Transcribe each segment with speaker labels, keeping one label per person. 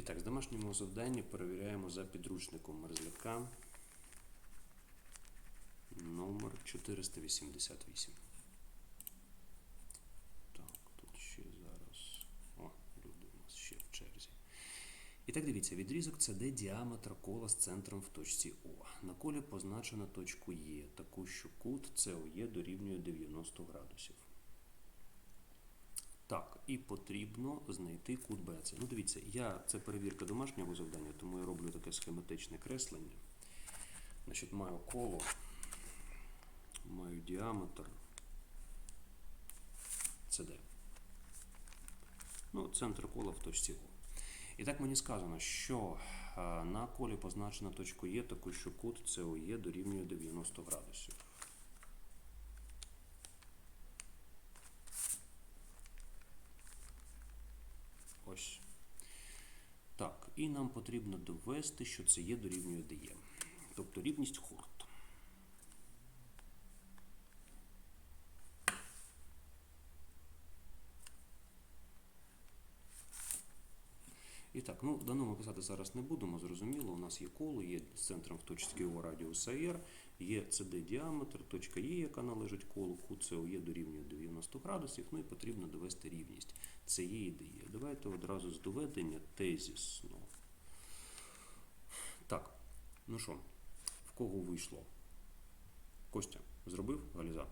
Speaker 1: І так, з домашньому завданні перевіряємо за підручником мерзляка номер 488. Так, тут ще зараз. О, люди у нас ще в черзі. І так дивіться, відрізок це де діаметр кола з центром в точці О. На колі позначено точку Е, таку, що кут СОЄ дорівнює 90 градусів. Так, і потрібно знайти кут БЦ. Ну, дивіться, я це перевірка домашнього завдання, тому я роблю таке схематичне креслення. Значить, маю коло, маю діаметр. СД. Ну, центр кола в точці О. І так мені сказано, що е, на колі позначена точку Е, таку, що кут СОЄ дорівнює 90 градусів. Ось. Так, і нам потрібно довести, що це є дорівнює дає. Тобто рівність Хорт. І так, ну дано ми писати зараз не будемо, зрозуміло. У нас є коло, є з центром в точці О радіуса R, є CD діаметр, точка Е, яка належить колу, СОЄ дорівнює 90 градусів, ну і потрібно довести рівність. Це є ідея. Давайте одразу з доведення тезісно. Ну що, в кого вийшло? Костя, зробив Галіза?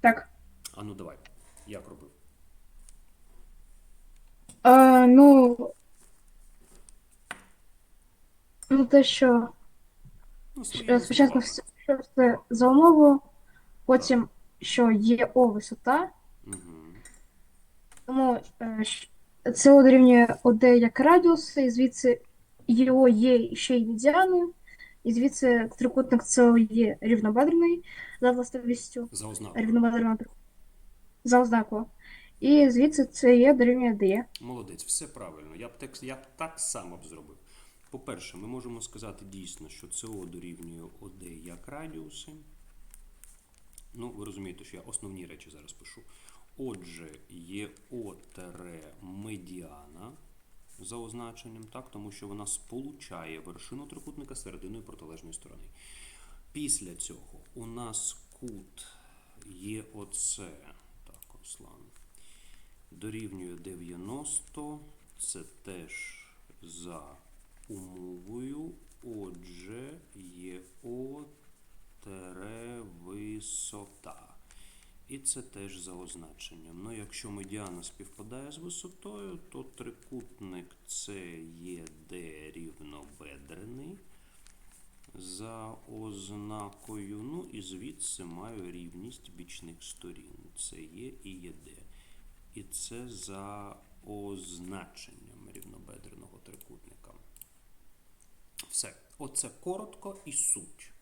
Speaker 2: Так.
Speaker 1: А ну давай. Як робив?
Speaker 2: Е, ну. Ну, те, що
Speaker 1: Ну,
Speaker 2: спочатку
Speaker 1: словами.
Speaker 2: все, що за умову, потім, що є О висота,
Speaker 1: Мгм.
Speaker 2: тому е, щ- СО дорівнює ОД як радіус, і звідси ЄО є ще й медіаною, і звідси трикутник СО є рівнобедрений за властивістю
Speaker 1: За ознакою.
Speaker 2: рівнобедреного трикутника за ознакою. І звідси це є дорівнює ДЕ.
Speaker 1: Молодець, все правильно. Я б так, я б так само б зробив. По-перше, ми можемо сказати дійсно, що СО дорівнює ОД як радіуси. Ну, ви розумієте, що я основні речі зараз пишу. Отже, є О медіана за означенням, так, тому що вона сполучає вершину трикутника з серединою протилежної сторони. Після цього у нас кут є оце. Так, Руслан дорівнює 90. Це теж за умовою. Отже, є О висота. І це теж за означенням. Ну, якщо медіана співпадає з висотою, то трикутник ЦЕД рівнобедрений за ознакою. Ну і звідси маю рівність бічних сторін. Це є і ЄД. І це за означенням рівнобедреного трикутника. Все. Оце коротко і суть.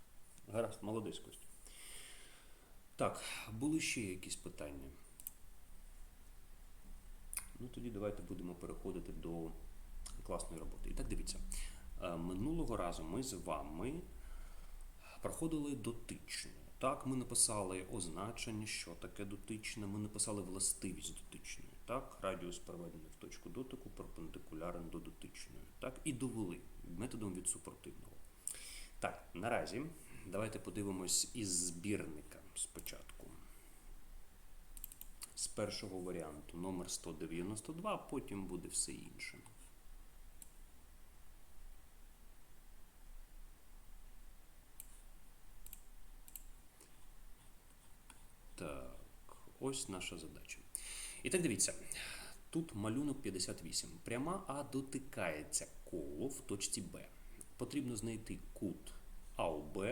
Speaker 1: Гаразд, молодець Костя. Так, були ще якісь питання? Ну тоді давайте будемо переходити до класної роботи. І так дивіться. Е, Минулого разу ми з вами проходили дотичну. Так, ми написали означення, що таке дотичне, ми написали властивість дотичної. Так, радіус переведений в точку дотику перпендикулярен до дотичної. Так, і довели методом від супротивного. Так, наразі давайте подивимось із збірника спочатку. З першого варіанту номер 192, потім буде все інше. Так, ось наша задача. І так дивіться. Тут малюнок 58. Пряма А дотикається коло в точці Б. Потрібно знайти кут АОБ,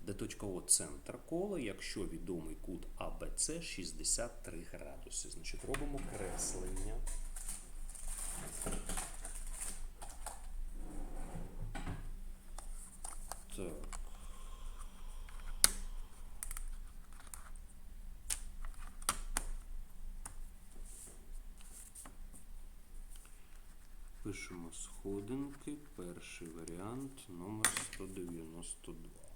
Speaker 1: де точка О центр кола, якщо відомий кут АБЦ 63 градуси. Значить, робимо креслення. Так. Пишемо сходинки, перший варіант, номер 192.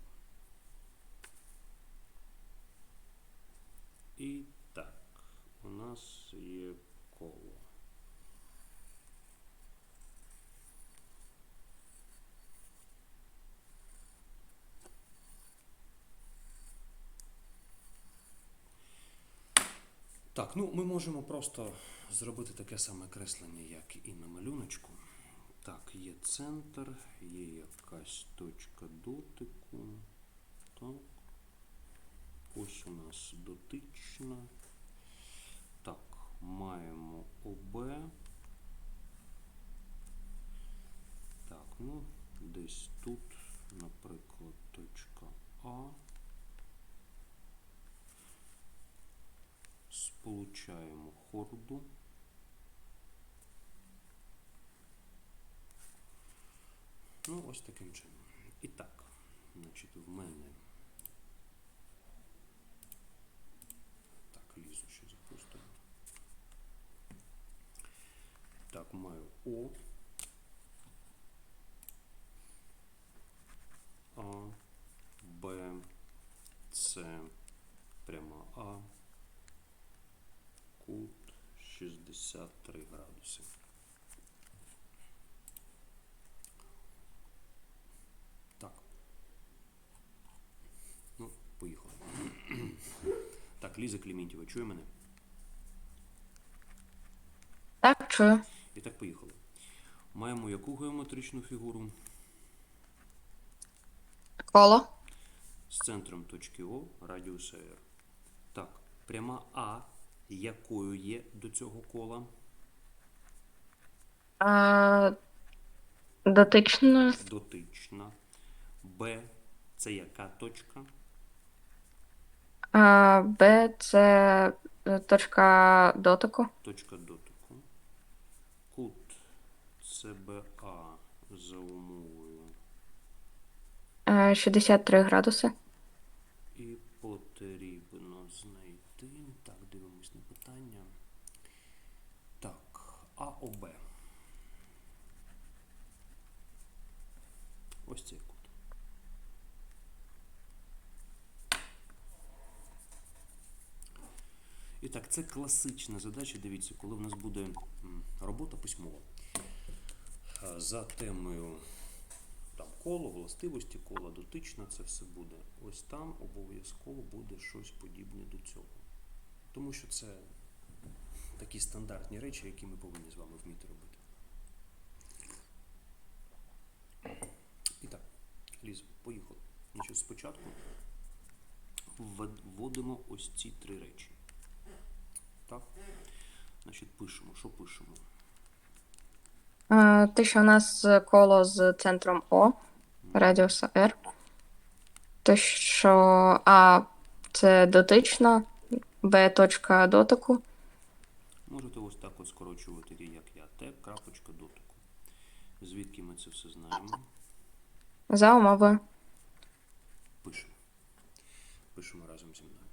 Speaker 1: І так, у нас є коло. Так, ну ми можемо просто зробити таке саме креслення, як і на малюночку. Так, є центр, є якась точка дотику. Так. Ось у нас дотична. Так, маємо ОБ. Так, ну, десь тут, наприклад, точка А. Сполучаємо хорду. Ну, ось таким чином. І так, значить, в мене. Так, лізу ще запустимо. Так, маю О. А, Б, С, прямо А, кут 63 градуси. Так. Ну, поїхали. Так, Ліза Кліментьєва, чує мене?
Speaker 3: Так, чую.
Speaker 1: І так, поїхали. Маємо яку геометричну фігуру?
Speaker 3: Коло.
Speaker 1: з центром точки О радіуса R. Так, пряма А, якою є до цього кола?
Speaker 3: А, дотично.
Speaker 1: Дотична. Б це яка точка?
Speaker 3: А, Б це е, точка дотику.
Speaker 1: Точка дотику. Кут ЦБА за умовою.
Speaker 3: Е, 63 градуси.
Speaker 1: І потрібно знайти. Так, дивимось на питання. Так, АОБ. Ось цей кут. І так, це класична задача. Дивіться, коли в нас буде робота письмова за темою там коло, властивості кола, дотична, це все буде. Ось там обов'язково буде щось подібне до цього. Тому що це такі стандартні речі, які ми повинні з вами вміти робити. І так, Ліза, поїхали. Значить, спочатку вводимо ось ці три речі. Так? Значить, пишемо. Що пишемо?
Speaker 3: А, те, що у нас коло з центром О, радіуса R. Те, що А це дотично, Б точка дотику.
Speaker 1: Можете ось так от скорочувати, як я. Т, крапочка дотику. Звідки ми це все знаємо?
Speaker 3: За умовою.
Speaker 1: Пишемо. Пишемо разом зі мною.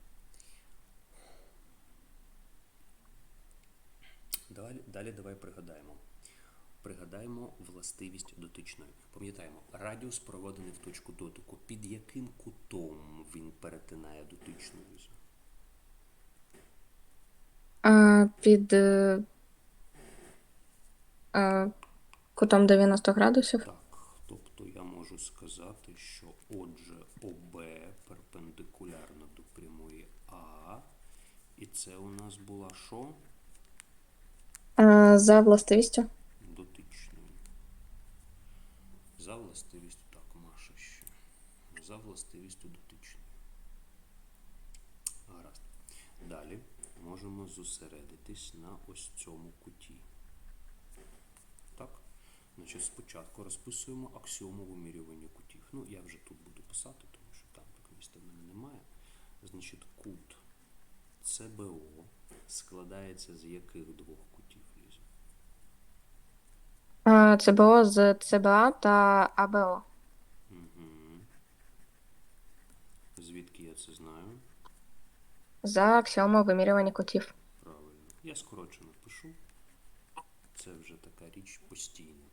Speaker 1: Далі, далі давай пригадаємо. Пригадаємо властивість дотичної. Пам'ятаємо, радіус проведений в точку дотику. Під яким кутом він перетинає дотичну Ліза?
Speaker 3: А, під е, е, кутом 90 градусів.
Speaker 1: Так, тобто я можу сказати, що отже ОБ перпендикулярно до прямої А. І це у нас була що?
Speaker 3: А, за властивістю.
Speaker 1: дотичною. За властивістю, так, Маша ще. За властивістю дотичної. Гаразд. Далі можемо зосередитись на ось цьому куті. Так? Значить, спочатку розписуємо аксіому вимірювання кутів. Ну, я вже тут буду писати, тому що там так місця в мене немає. Значить, кут ЦБО складається з яких двох кутів,
Speaker 3: А, ЦБО з ЦБА та АБО.
Speaker 1: Звідки я це знаю?
Speaker 3: За аксіому вимірювання кутів.
Speaker 1: Правильно. Я скорочено пишу. Це вже така річ постійна.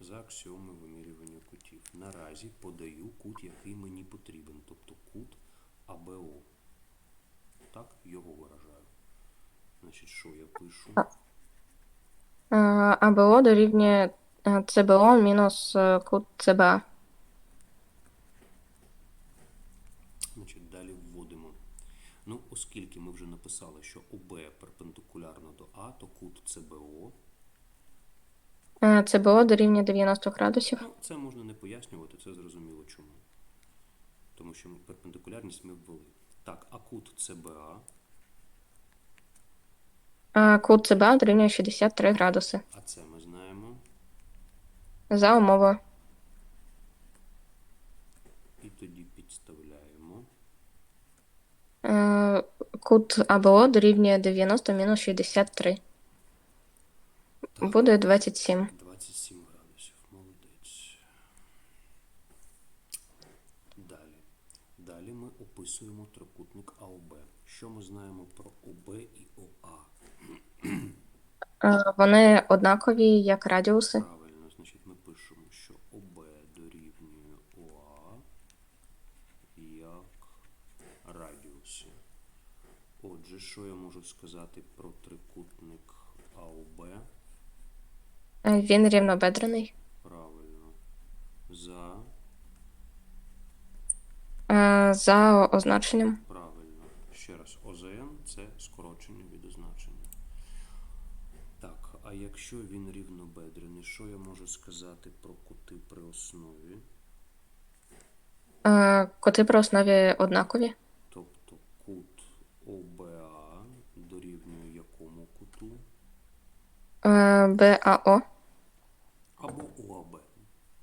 Speaker 1: За аксіоми вимірювання кутів. Наразі подаю кут, який мені потрібен, тобто кут АБО. Так, його виражаю. Значить, що я пишу?
Speaker 3: А, АБО дорівнює е, ЦБО мінус е, кут ЦБА.
Speaker 1: Значить, далі вводимо. Ну, оскільки ми вже написали, що ОБ перпендикулярно до А, то кут ЦБО.
Speaker 3: Е, ЦБО дорівнює 90 градусів.
Speaker 1: Ну, це можна не пояснювати, це зрозуміло чому. Тому що ми перпендикулярність ми ввели. Так, а кут ЦБА,
Speaker 3: Е, Кут ЦБА дорівнює 63 градуси.
Speaker 1: а це ми знаємо.
Speaker 3: За умовою.
Speaker 1: І тоді підставляємо.
Speaker 3: Е, Кут АБО дорівнює 90 мінус 63.
Speaker 1: Так.
Speaker 3: Буде 27.
Speaker 1: 27 градусів. Молодець. Далі. Далі ми описуємо трикутник АОБ. Що ми знаємо про ОБ і ОА?
Speaker 3: Е, Вони однакові як радіуси.
Speaker 1: Правильно, значить, ми пишемо, що ОБ дорівнює ОА як радіуси. Отже, що я можу сказати про трикутник АОБ?
Speaker 3: Е, Він рівнобедрений.
Speaker 1: Правильно. За
Speaker 3: Е, За означенням.
Speaker 1: Правильно. Ще раз, ОЗН це скорочення від означення. Так, а якщо він рівнобедрений, що я можу сказати про кути при основі?
Speaker 3: Е, Кути при основі однакові.
Speaker 1: Тобто кут ОБА дорівнює якому куту?
Speaker 3: Е, БАО.
Speaker 1: Або ОАБ.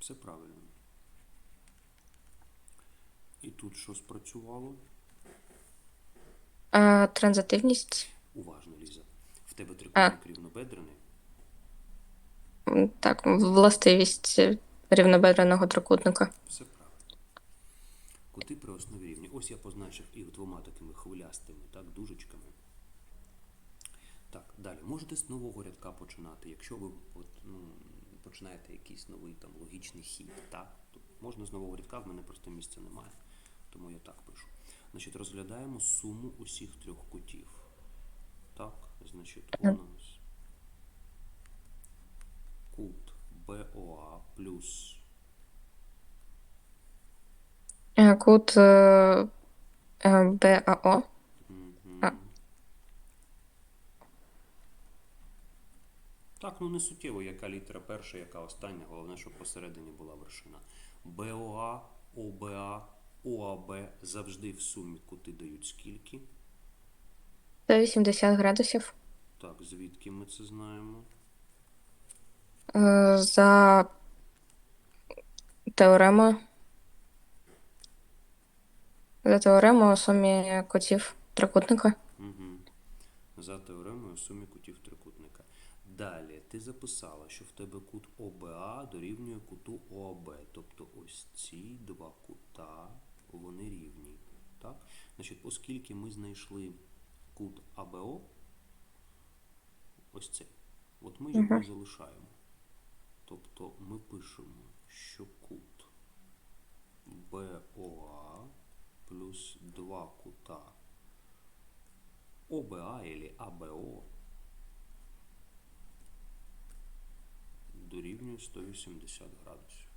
Speaker 1: Все правильно. І тут що спрацювало?
Speaker 3: Е, Транзитивність.
Speaker 1: Уважно, Ліза. В тебе трикутник рівнобедрений?
Speaker 3: Так, властивість рівнобедреного трикутника.
Speaker 1: Все правильно. Кути при основі рівні. Ось я позначив їх двома такими хвилястими, так, дужечками. Так, далі. Можете з нового рядка починати, якщо ви от, ну, починаєте якийсь новий там логічний хід, так? То можна з нового рядка, в мене просто місця немає. Тому я так пишу. Значить, розглядаємо суму усіх трьох кутів. Так, значить, у нас кут БОА плюс
Speaker 3: Е, Кут е, е, БАО.
Speaker 1: Так, ну не суттєво, яка літера перша, яка остання. Головне, щоб посередині була вершина. БОА, ОБА, ОАБ завжди в сумі кути дають скільки?
Speaker 3: 180 градусів.
Speaker 1: Так, звідки ми це знаємо?
Speaker 3: Е, За теоремою. За теоремою сумі кутів трикутника.
Speaker 1: Угу. За теоремою сумі кутів трикутника. Далі ти записала, що в тебе кут ОБА дорівнює куту ОАБ. Тобто ось ці два кута, вони рівні. Так? Значить, оскільки ми знайшли кут АБО, ось цей, от ми його і залишаємо. Тобто ми пишемо, що кут БОА плюс два кута ОБА или АБО дорівнює 180 градусів.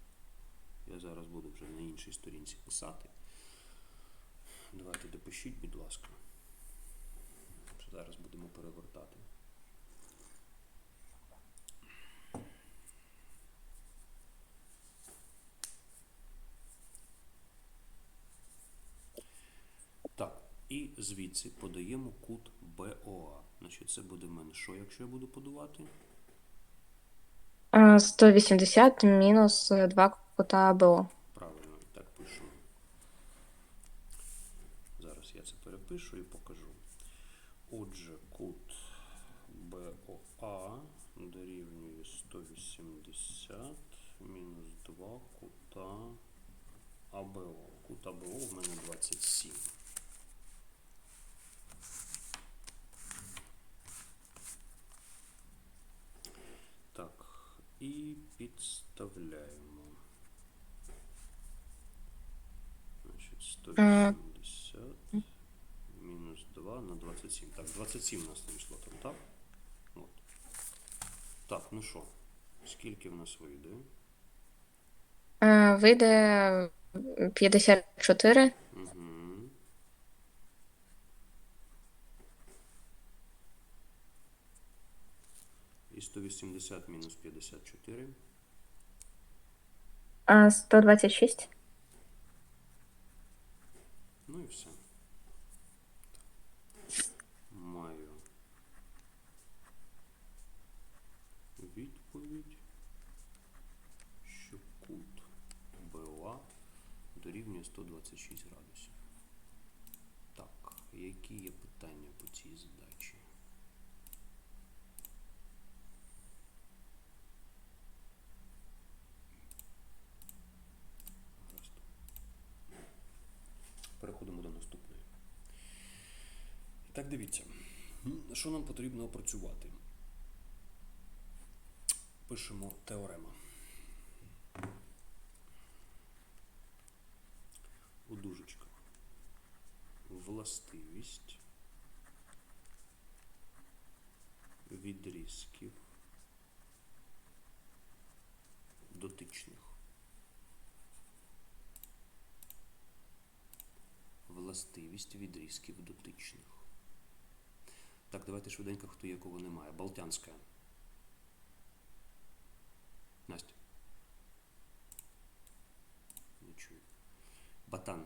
Speaker 1: Я зараз буду вже на іншій сторінці писати. Давайте допишіть, будь ласка. Зараз будемо перевертати. Так, і звідси подаємо кут БОА. Значить, це буде в мене що, якщо я буду подавати?
Speaker 3: Е, 180 мінус 2 кута АБО.
Speaker 1: Правильно, і так пишемо. Зараз я це перепишу і покажу. Отже, кут БОА дорівнює 180 мінус 2 кута АБО. Кут АБО в мене 27. 27 у нас вийшло там, так? От. Так, ну що, скільки в нас вийде?
Speaker 3: Вийде 54.
Speaker 1: Угу. І 180 мінус 54.
Speaker 3: А 126.
Speaker 1: Які є питання по цій задачі? Переходимо до наступної. Так дивіться, що нам потрібно опрацювати. Пишемо теорема. У дужечках. Властивість відрізків дотичних. Властивість відрізків дотичних. Так, давайте швиденько, хто є, кого немає. Балтянська. Настя. Не чую. Батан.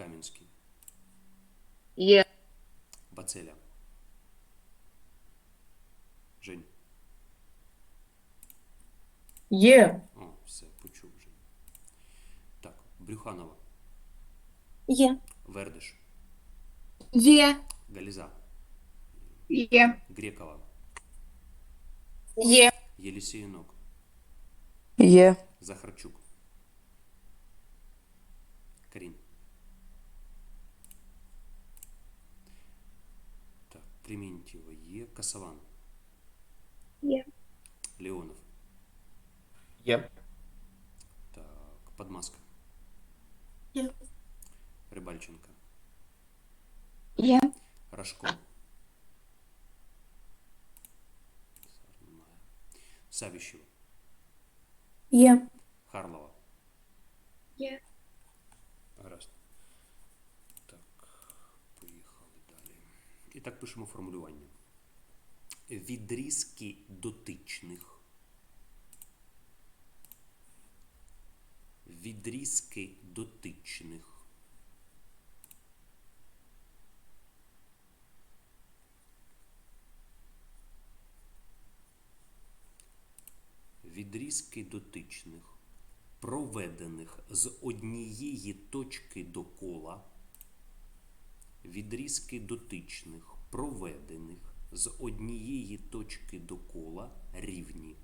Speaker 1: Білокам'янський.
Speaker 3: Є.
Speaker 1: Бацеля. Жень.
Speaker 3: Є.
Speaker 1: О, все, почув Жень. Так, Брюханова.
Speaker 3: Є.
Speaker 1: Вердиш.
Speaker 2: Є.
Speaker 1: Галіза.
Speaker 2: Є.
Speaker 1: Грекова.
Speaker 3: Є.
Speaker 1: Єлісієнок.
Speaker 3: Є.
Speaker 1: Захарчук. Карін. Так, Клементьєва є. Касаван.
Speaker 2: Є.
Speaker 1: Леонов.
Speaker 4: Є.
Speaker 1: Так, Подмаска.
Speaker 3: Є.
Speaker 1: Рибальченка.
Speaker 2: Є.
Speaker 1: Рашко. Сар немає. Савіщева.
Speaker 3: Є.
Speaker 1: Харлова.
Speaker 2: Є.
Speaker 1: І так пишемо формулювання. Відрізки дотичних. Відрізки дотичних. Відрізки дотичних проведених з однієї точки до кола, відрізки дотичних, проведених з однієї точки до кола рівні.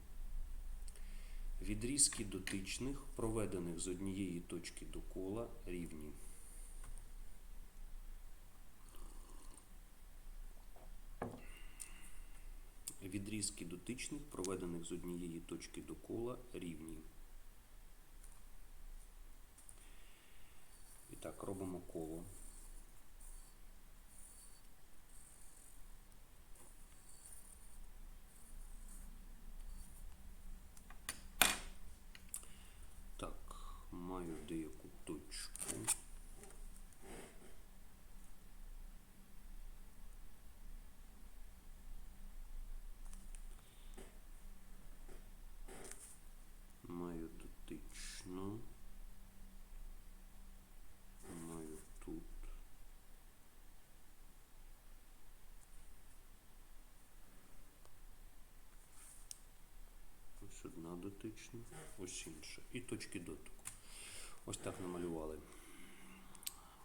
Speaker 1: Відрізки дотичних, проведених з однієї точки до кола рівні. Відрізки дотичних, проведених з однієї точки до кола рівні. І так, робимо коло. Так, маю деяку точку. Маю дотичну. Маю тут. Ось одна дотична, ось інша. І точки дотику. Ось так намалювали.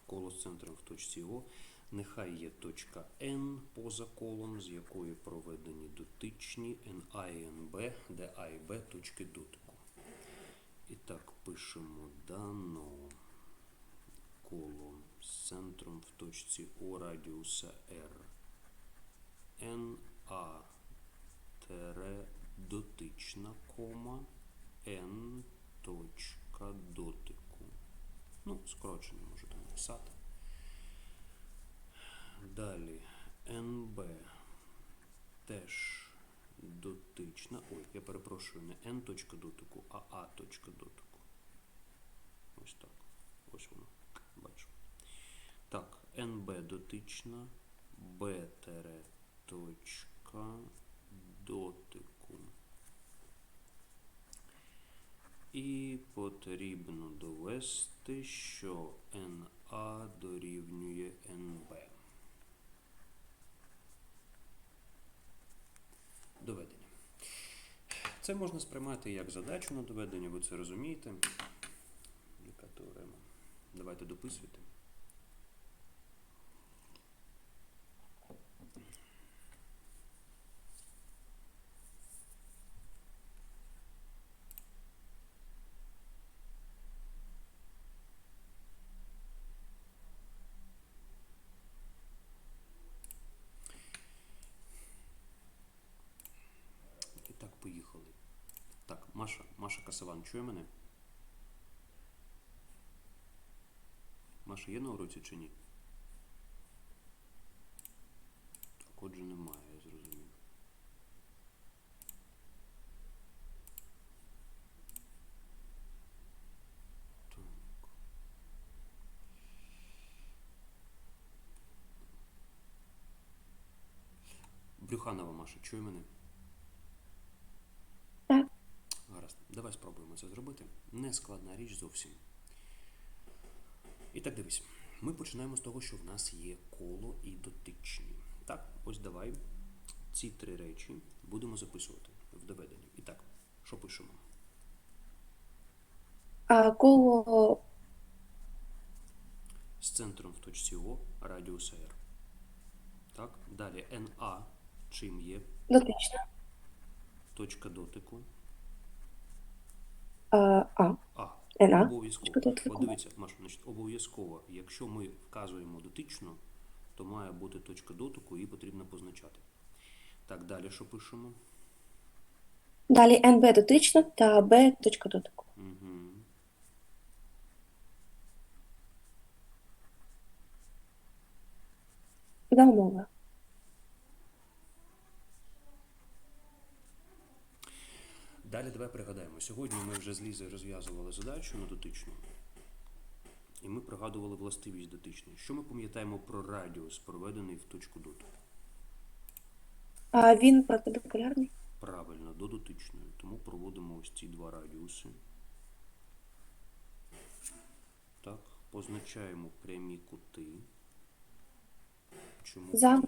Speaker 1: Коло з центром в точці О. Нехай є точка N поза колом, з якої проведені дотичні NA і NB, де А і Б точки дотику. І так пишемо дано коло з центром в точці О радіуса R. NA дотична кома N точка дотику. Ну, скорочення можете написати. Далі NB теж дотична. Ой, я перепрошую, не N точка дотику, а А точка дотику. Ось так. Ось воно. Бачу. Так, NB дотична, B тере точка потрібно довести, що НА дорівнює NB. Доведення. Це можна сприймати як задачу на доведення, ви це розумієте. Давайте дописуйте. І так, поїхали. Так, Маша, Маша Касаван, чує мене? Маша є на уроці чи ні? Так, отже, немає, я зрозумів. Брюханова Маша, чує мене?
Speaker 2: Так.
Speaker 1: Гаразд, давай спробуємо це зробити. Не складна річ зовсім. І так дивись. Ми починаємо з того, що в нас є коло і дотичні. Так, ось давай ці три речі будемо записувати в доведенні. І так, що пишемо?
Speaker 5: А коло
Speaker 1: З центром в точці О радіус R. Так, далі НА чим є?
Speaker 5: дотична.
Speaker 1: Точка дотику.
Speaker 5: А, а. НА.
Speaker 1: Обов'язково.
Speaker 5: Дотику.
Speaker 1: Маша, значить, обов'язково, якщо ми вказуємо дотичну, то має бути точка дотику, її потрібно позначати. Так, далі що пишемо?
Speaker 5: Далі НБ дотична та Б точка дотику.
Speaker 1: Угу.
Speaker 5: За умови.
Speaker 1: Далі давай пригадаємо. Сьогодні ми вже з Лізою розв'язували задачу на дотичну. І ми пригадували властивість дотичної. Що ми пам'ятаємо про радіус, проведений в точку дотику?
Speaker 5: А він перпендикулярний.
Speaker 1: Правильно, до дотичної. Тому проводимо ось ці два радіуси. Так, позначаємо прямі кути. Чому
Speaker 5: За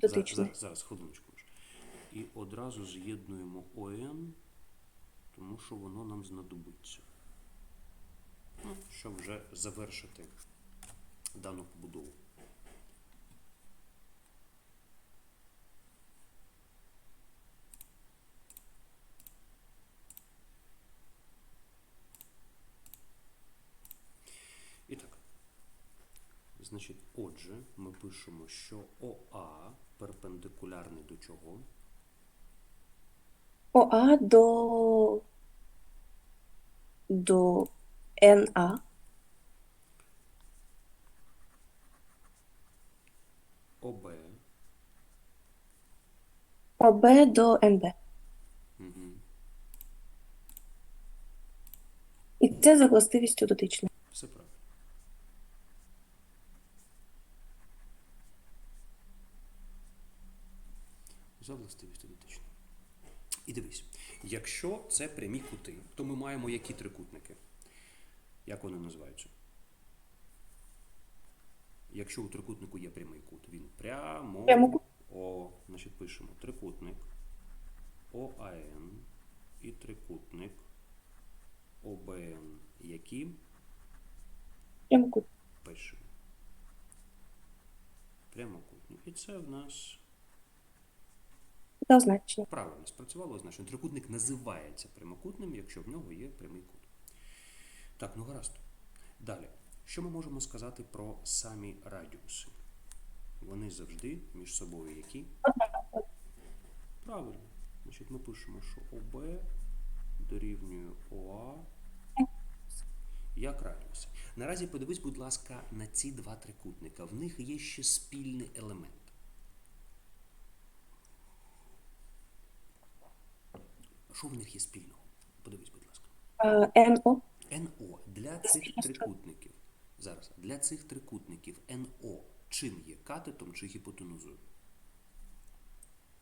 Speaker 5: дотичний.
Speaker 1: зараз, зараз, хвилиночку. І одразу з'єднуємо ОН, тому що воно нам знадобиться. Ну, щоб вже завершити дану побудову. І так. Значить, отже, ми пишемо, що ОА перпендикулярний до чого?
Speaker 5: ОА до до НА.
Speaker 1: ОБ.
Speaker 5: ОБ до НБ.
Speaker 1: Угу.
Speaker 5: І це за властивістю дотичний.
Speaker 1: Все правильно. За властивістю дотично. І дивись, якщо це прямі кути, то ми маємо які трикутники? Як вони називаються? Якщо у трикутнику є прямий кут, він прямо. О, значить пишемо трикутник ОАН і трикутник ОБН. Які
Speaker 5: Прямокут.
Speaker 1: пишемо. Прямокутні. І це в нас
Speaker 5: Означення.
Speaker 1: правильно спрацювало значно. Трикутник називається прямокутним, якщо в нього є прямий кут. Так, ну гаразд. Далі. Що ми можемо сказати про самі радіуси? Вони завжди між собою які? Правильно. Значить, ми пишемо, що ОБ дорівнює ОА як радіуси. Наразі подивись, будь ласка, на ці два трикутника. В них є ще спільний елемент. Що в них є спільного? Подивись, будь ласка.
Speaker 5: НО.
Speaker 1: НО для цих трикутників. Зараз для цих трикутників НО чим є катетом чи гіпотенузою?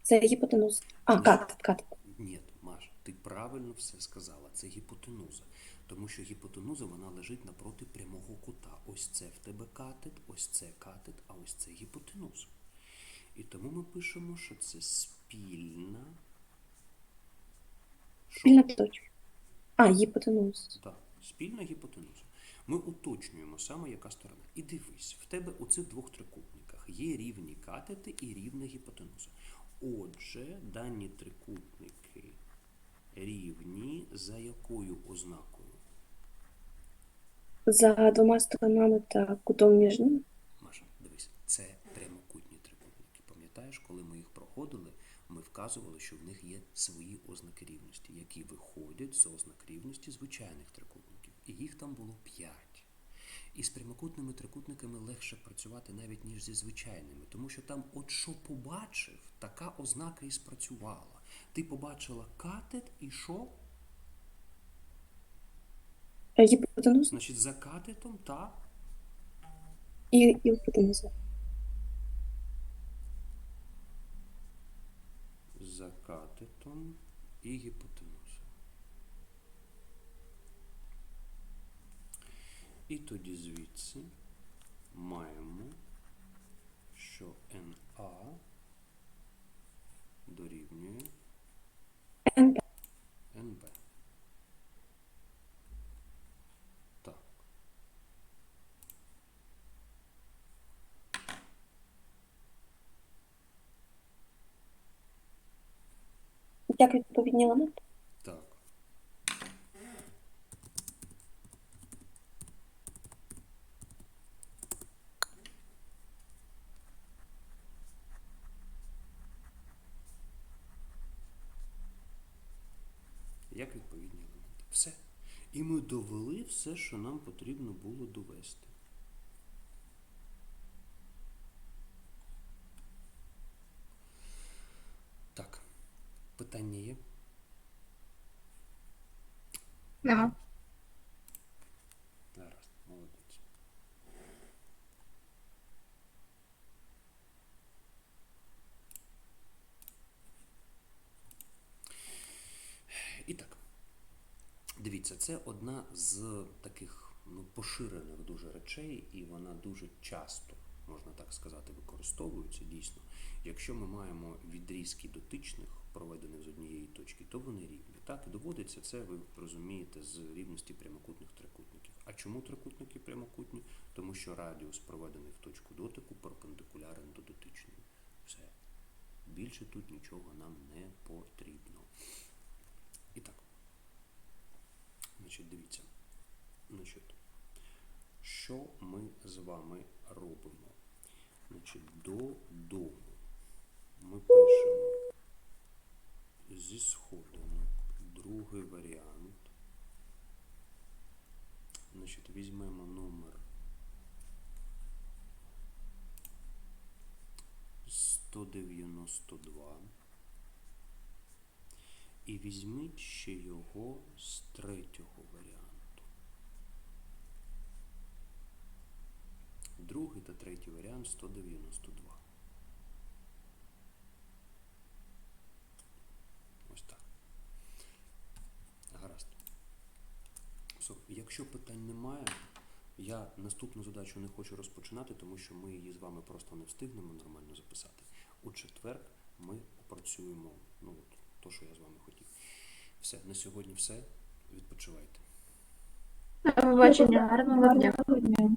Speaker 5: Це гіпотенуз. А, катет, катет.
Speaker 1: Ні, Маш, ти правильно все сказала. Це гіпотенуза. Тому що гіпотенуза вона лежить напроти прямого кута. Ось це в тебе катет, ось це катет, а ось це гіпотенуза. І тому ми пишемо, що це спільна.
Speaker 5: Спільна точка. А, гіпотенуз.
Speaker 1: Так, спільна гіпотенуза. Ми уточнюємо саме яка сторона. І дивись, в тебе у цих двох трикутниках є рівні катети і рівна гіпотенуза. Отже, дані трикутники рівні за якою ознакою?
Speaker 5: За двома сторонами та кутом між ними.
Speaker 1: Маша, дивись, це прямокутні трикутники. Пам'ятаєш, коли ми їх проходили, ми вказували, що в них є свої ознаки рівності, які виходять з ознак рівності звичайних трикутників. І їх там було п'ять. І з прямокутними трикутниками легше працювати навіть ніж зі звичайними, тому що там, от що побачив, така ознака і спрацювала. Ти побачила катет і що?
Speaker 5: Гіпотенуз
Speaker 1: Значить, за катетом та
Speaker 5: і, і
Speaker 1: за катетом і гіпотенузом. І тоді звідси маємо, що НА дорівнює
Speaker 5: НБ.
Speaker 1: НБ. Так.
Speaker 5: Як відповідні елементи?
Speaker 1: Так. Як відповідні елементи. Все. І ми довели все, що нам потрібно було довести. Так. Питання є?
Speaker 2: Нема.
Speaker 1: Гаразд, молодець. І так. Дивіться, це одна з таких ну, поширених дуже речей, і вона дуже часто, можна так сказати, використовується дійсно. Якщо ми маємо відрізки дотичних, проведених з однієї точки, то вони рівні. Так, і доводиться це, ви розумієте, з рівності прямокутних трикутників. А чому трикутники прямокутні? Тому що радіус, проведений в точку дотику, перпендикулярен до дотичної. Все. Більше тут нічого нам не потрібно. І так. Значить, дивіться. Значить, що ми з вами робимо? Значить, додому ми зі сходинок другий варіант. Значить, візьмемо номер 192 і візьміть ще його з третього варіанту. Другий та третій варіант 192. Ось так. Гаразд. Все. Якщо питань немає, я наступну задачу не хочу розпочинати, тому що ми її з вами просто не встигнемо нормально записати. У четвер ми опрацюємо ну, от, то, що я з вами хотів. Все, на сьогодні все. Відпочивайте.
Speaker 2: До побачення. Гарного дня.